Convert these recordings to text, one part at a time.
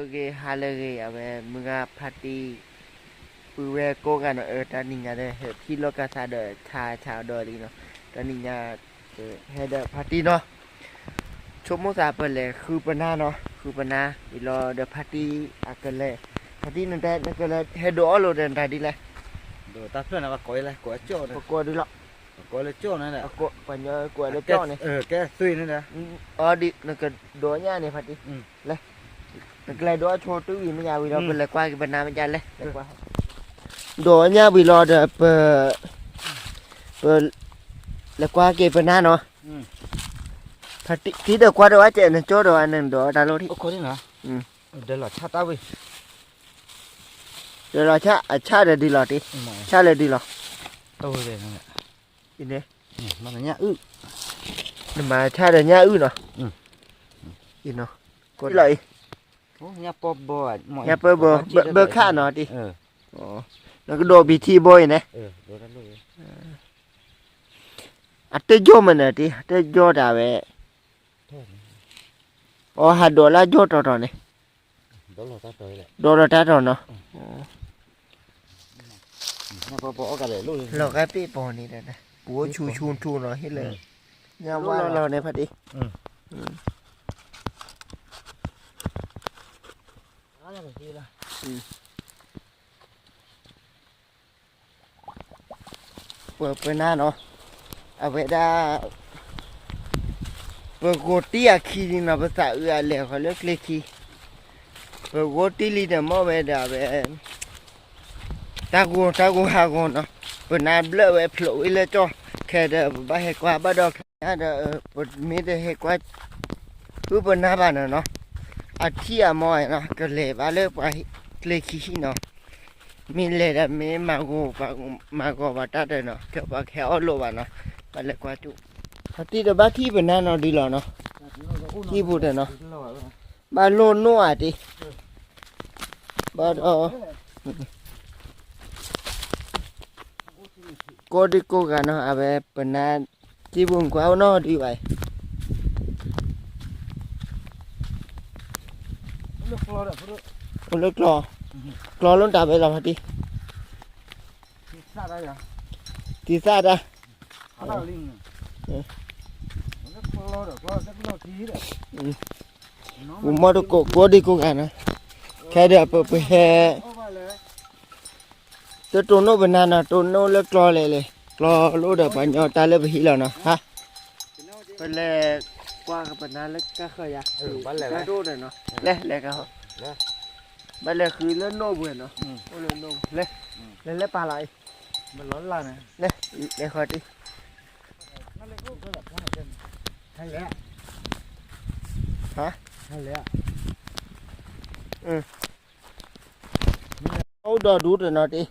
Okay, halage abe mga party pure ko ga no er ta ninga de he philo ka sa de cha cha do li no ta ninga he de party no ชมโมซาเปเลยคือปนาเนาะคือปนาอีรอเดพาร์ตี้อากเลพาร์ตี้นั่นแต่นั่นก็เลยเฮดออโลเดนตาดีเลย đồ ta phía nào coi lại coi chỗ ป này กว ดดีละ coi là chỗ này ป nè กวดปัญญากวดเลยเจ้าเนี่ย ờ cái bên nè อ๋อดินั่นก็โดนย่าเนี่ยพาร์ตี้อืมเลยนั่นก็เลยโดนโชว์ตู้วีไม่ยาววีรอเป็นเลยกว่ากันปนาไม่ยันเลยเลยกว่าโดนย่าวีรอเดเปเปเลยกว่าเก็บปนาเนาะพาร์ตี้ที่เดกว่าเดว่าเจนโจดอันนึงโดดาโลที่ ô coi đi nè Ừ. đây là chát tao đi เดี๋ยวเราชะชะเดดีละติ mà ชะเลยดีละ tôi về nè อีเนี่ย Ừ, mà là nhá ừ นี่มาชาเดญา อื้อเนาะอืมอีเนาะกดเลย ô nhá po bò mọi อย่าเปิดเบอร์เบอร์เบอร์ค่าเนาะติ ờ อ๋อแล้วก็โดบีทีบอยนะ ờ đồ đó luôn อัตเตโยมันน่ะติอัตเตโยดาเว้อ๋อหาดอลลาร์โยตอตอเนี่ย đó là ta tới lại ดอลลาร์ตาตอเนาะ nhá po bò cả để luôn เราก็ปีปอนี่แหละนะปัวชูชูชูเนาะเฮ็ดเลยยาว่าเราในพัดดิ đó là cái gì là เปิดเปิดหน้าเนาะเอาไว้ได้เปิดโกติอะคีนี่เนาะภาษาเอือแล้วเขาเรียกเลคีเปิดโกติลีเนี่ยมอไว้ได้เว้ตากูตากูหากูเนาะเปิดหน้าเบลอไว้โผล่ไว้เลยจ้อแค่เด้อบ่ให้กว่าบ่ดอกแค่เด้อเออเปิดมีแต่ให้กว่าคือเปิดหน้าบ้านน่ะเนาะอาที่อะมอยเนาะก็เลยว่าเลยไปเลคีเนาะมีเล ยนะมีมากูปามากูปาตัดเนาะเกี่ยวกับแค่เอาโลบานะไปเลยกว่าจุถ้าที่เดบ้าที่เป็นนั่นเนาะดีแล้วเนาะที่ aquí a moena que le vale pues le quisino mi le da mi mago mago mago batata no que va que olo va no vale cuatro a ti de bati banana di lo no ti bude no ba lo no a ti ba o código gano a ver banana ti bun cuau no di vai đấy phụ คนเล็กรอกรอล้นตาไปแล้วพอดี xa đây à ทีซาดา nó là linh Ừ. nước lo được lo nước lo tí đấy Ừ. nó อุมาตุโกโกดิโกกันนะแค่เดียวเปิดไปแค่ Ô, vậy là ตัวตัวโน้เป็นนั่นนะตัวโน้เล็กกรอเลยเลยกรอรู้เดี๋ยวปัญญาตาเล็บหิแล้วเนาะฮะเป็นเล็กกว่ากับปัญญาเล็กก็เคยอะ ừ bán lẻ ก็ đấy ดูเลยเนาะเล็กเล็กก็เล็กบันเล็ก คือเล่นโน้เบื่อเนาะ ừ โอ้เล่นโน้เล็กเล่นเล็กปลาไหล mà lớn là này เล็กเล็กคอยดิ nó lên cũng có lập nó ở trên hay lẽ Hả? hay lẽ เอาดอดูเลยเนาะดิ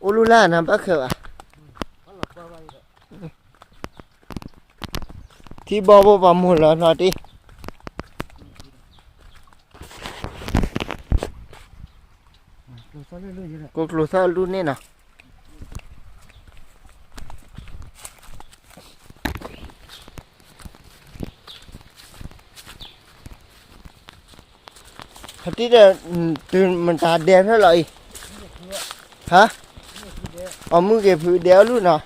โอลูล่านะปักเขวะ nó lập qua đây đấy ที่บอบปามุลเนาะดิ rồi sao lên lên như này กูกลัวซาลูนี่เนาะพัดที่เดตื่นมันตาแดงเท่าไหร่ฮะเอามือเก็บผือเดียวรู้เนาะ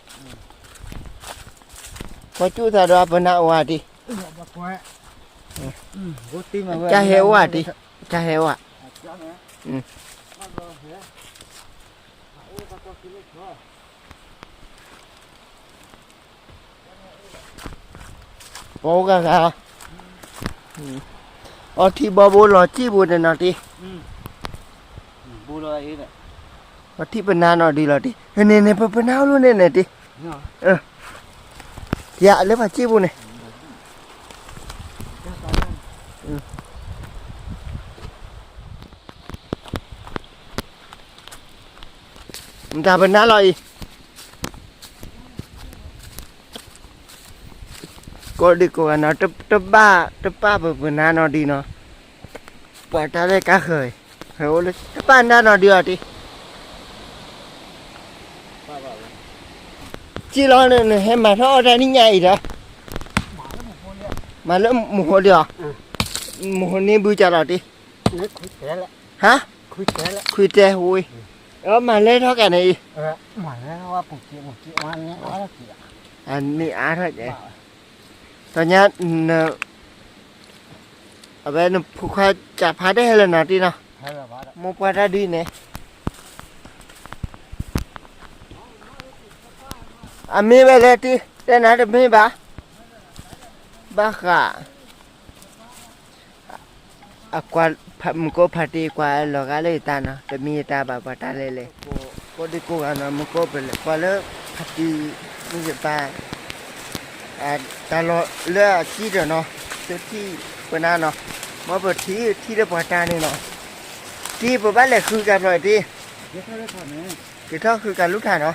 พอจู้ตาดาปนาว่าดิ ừ mà khỏe ừ vô tim mà cha héo à đi cha héo à cha nè Ừ. nó rồi hả ôi ta có cái lúc đó โอ้กะกะอ๋อที่บอบูรอจี้บูเดนอติ ừ bu rồi ấy này ว่าที่เป็นนานอดีรอติเฮ้ยเนี่ยเนี่ยเป็นนาวรู้เนี่ยเนี่ยติ nhỏ อย่าเลยว่าจี้บูเนี่ย cha sao lên มันจะเป็นนานออี ก็ดีกว่านะตบตบบ้าตบป้าเป็นนานอดีเนาะปะตาได้กะเคยเฮ้ยโอ้เลยตบป้านานอดีรอติ ba bảo là จี้รอเนี่ยเห็นมาท่อได้นี่ใหญ่เหรอ bỏ cái một con đấy มาเริ่มหมูเดียวอืมหมูนี่บูจาเราดินึกคุยแต่ละ ฮะ คุยแต่ละ คุยเจหุยเออมาเล่นเท่ากันนี่เออหมายแล้วว่าปุ๊กเกี่ยวปุ๊กเกี่ยววันนี้ว่าเกี่ยวอันนี้อาเท่าไหร่ตอนนี้เนอะเอาไปนผู้ค้าจับพาได้แล้วนะที่เนาะให้เราว่ามุปาราดีเนี่ยอามีไปเลยที่แต่นั่นไม่บ้าบ้าค่ะอะกว่าพัมก็พัดีกว่าหลอกอะไรตานะแต่มีตาบ้าบ้าตาเลยเลยก็ดีกว่านะมันก็เป็นเลยกว่าเลยพัดีนี่จะตาอ่าตาลอเลือจีเดเนาะที่เป็นนั่นเนาะมาเปิดที่ที่เดือดตาเนี่ยเนาะที่ปบ้านแหละคือกันหน่อยที่เดี๋ยวเขาได้ถอนนี้คือท่อคือการลูกถ่ายเนาะ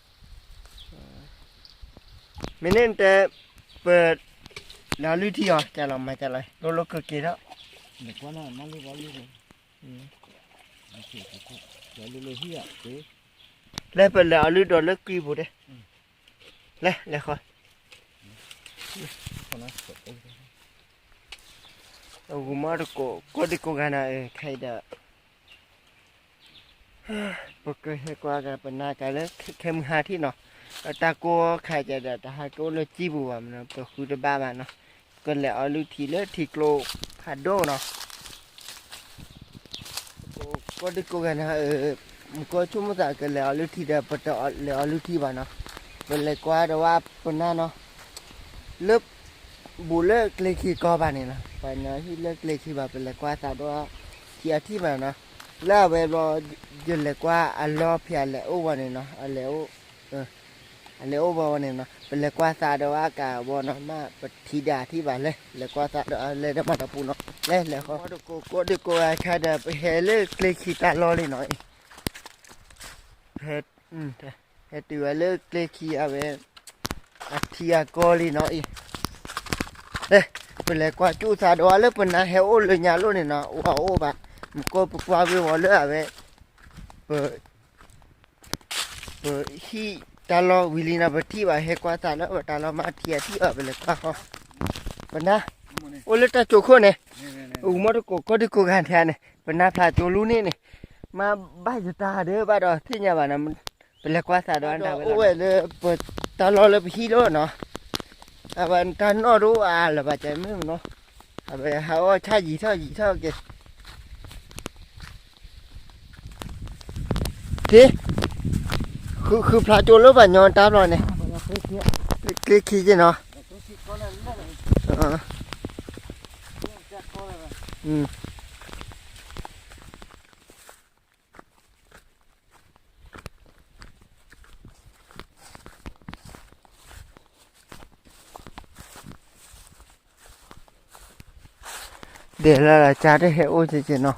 ไปเนาะวิชาจะเนี่ยบาบ้าบาที่เสียบาบาเนาะเออตาวิชาวิจัยไงอ๋อมีตัววิชาบาบาเนาะอืมอ๋อบ้าเหกว่าเนาะมินินแต่เปิดแล้วลุที่อ๋อจะลองมาจะเกกี่แล้วเด็กว่าน่ะมันรู้ว่ารู้เลยอืมโอเคโอเคเดี๋ยวเลยเฮียเอ๊ะแล้วเปิดแล้วลุโดนเลิกกี่บุเด้แล้วแล้วคอยคนนั้นเอ๊ะเอากูมาดูโกโกดิโกกันนะเออใครเด้อปกติให้กว่ากันเป็นหน้ากันเลยเข้มหาที่เนาะ ตาโกใครจะเด้อตาหาโกเลยจีบัวมันเนาะปคือจะบ้ามันเนาะก็แล้วเอาลุทีเลยทีโกลพาโดเนาะก็ดีกว่านะเออมันก็ชุ่มตากันแล้วลูกทีเดียวปะตอแล้วลูกทีบ้านเนาะเป็นเลยกว่าแต่ว่าปนหน้าเนาะเลิกบูเลิกเลยขี้ก็บ้านนี่นะไปเนาะที่เลิกเลยขี้บ้านเป็นเลยกว่าแตาด้วยที่อาที่บ้านเนาะแล้วเวลายืนเลยกว่าอัลลอฮ์เพียเลยโอ้วันนี่เนาะอัลเลโอเออ อันนี้โอบอวันนี้เนาะเป็นเลกว่าซาดว่ากาบอนมาปฏิดาที่บ้านเลยเลกว่าซาดเลยได้มาตะปูเนาะเลยเลยเขาดูโกโก้ดูโกอาค่เดาไปเฮเลกเลขีตาลอเลยหน่อยเฮดอืมเฮดตัวเลกเลขีเอาไว้อัตยาโกอลีหน่อยเอ๊เป็นเลกว่าจูซาดว่าเลยเป็นนะเฮโเลยญาลเนี่ยเนาะว้าโอบะมันก็ปวาไปวอเลยเอาไว้เปิดเปิดฮี ตาลอวิลีนาบัตีว่าเฮกว่าตาลอว่าตาลมาเทียที่เออไปเลยก็ปนะโอเลตาโจโคเน่ยอุมาตุโกก็ดิโกกันแทนเนี่ยปนาพลาโจลูนี่เนี่ยมาบ้าจุตาเด้อบ้าดอที่เนี่ยบ้านะมันเป็นเลกว่าตาดอนดาวโอ้เลยปิดตาลอเลยพี่โลเนาะอาบันตานอรู้อาละบาใจไม่เนาะอาบันเขาชายีเท่ายีเท่าเกศ คือคือพระโจรู้ป่ะยอนตาลอเนี่ยบ้าเสียคลิกขี้จีเนาะตัวที่คนนั้นนั่นเลยอ่าแจ็คคนนั้นอืมเดี๋ยวเราจะได้เห็นโอ้จริงๆเนาะ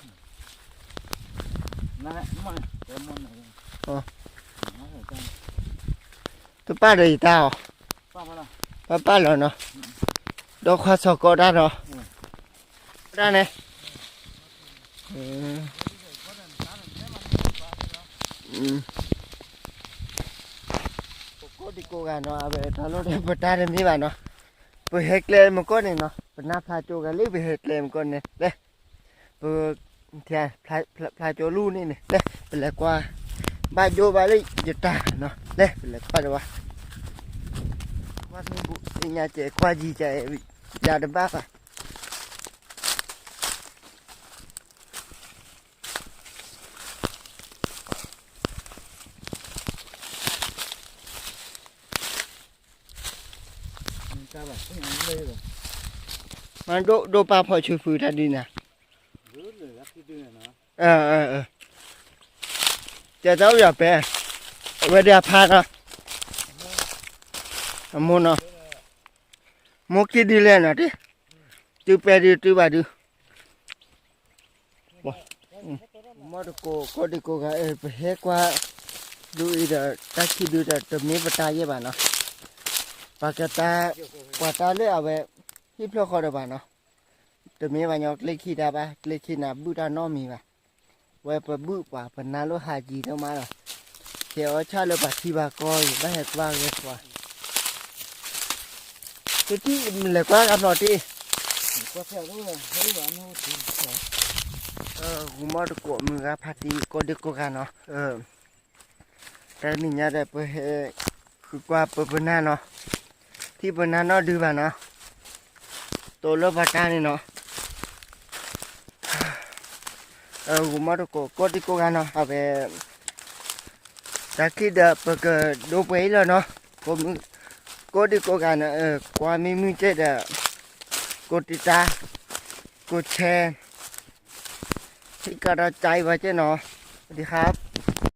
Papá rồi tao. Papá rồi nó. Đó khoa sọ có ra rồi. Ra nè. Cô đi cô gà nó à, về tao lúc đấy bật ra đem đi bà nó. Bật hết lên một con này nó. Bật nắp hai chỗ gà lấy bật hết lên một con này. Đây. Bật thì à, phải phải chỗ luôn này này. Đây. Bật lại qua. Ba vô ba lấy giật ta nó đây là qua rồi qua bộ nhà trẻ qua gì trẻ ra đâm bác à? Mà độ độ ba phải chơi phứ ra đi nè. Ờ ờ ờ. Chờ cháu giờ à, bé? เวเดียพาดอะมุนอะมุกที่ดีเลยนะที่ตีไปดีตีบาดีมอดโกโคดิโกกะเอฮกว่าดูอีดะตักที่ดูดะตมีปตายบ้านะปากตากว่าตาเลยเอาไปที่พลอคอดบ้านะตมีวันยอกเล็กขี้ดาบะเล็กขี้นาบูดานอมีบะเว้ปะบุกว่าปนนารุฮาจีเท่ามาเนาะ เออแต่นี่ญาได้ไปเฮคือกว่าเปิดนาเนาะที่เปิดนาเนาะดูบ่าเนาะตัวรถบัตานี่เนาะเออกูมอดกูก็ดิกูกันเนาะเอา ไปตะคิดเปกดูไปแล้วเนาะผมก็ดีกูกันเออความีมึงเจ็ดกูติดตากดแชร์ที่กระจายไว้เจ้เนาะสวัสดีครับ